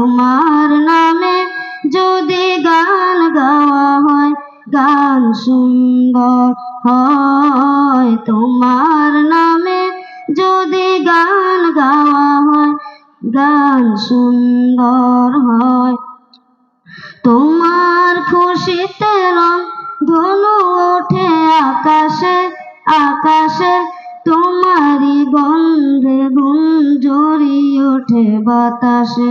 তোমার নামে যদি গান গাওয়া হয়, গান সুন্দর হয়। তোমার নামে যদি গান গাওয়া হয়, গান সুন্দর হয়। তোমার খুশিতে রং ধনু ওঠে আকাশে আকাশে তোমারই গন্ধে গুঞ্জরি ওঠে বাতাসে।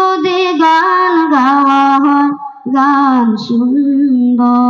যদি গান গাওয়া হয় গান সুন্দর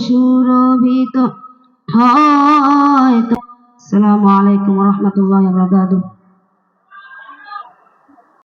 সুরভিত হয় আসসালামু আলাইকুম রহমতুল্লাহ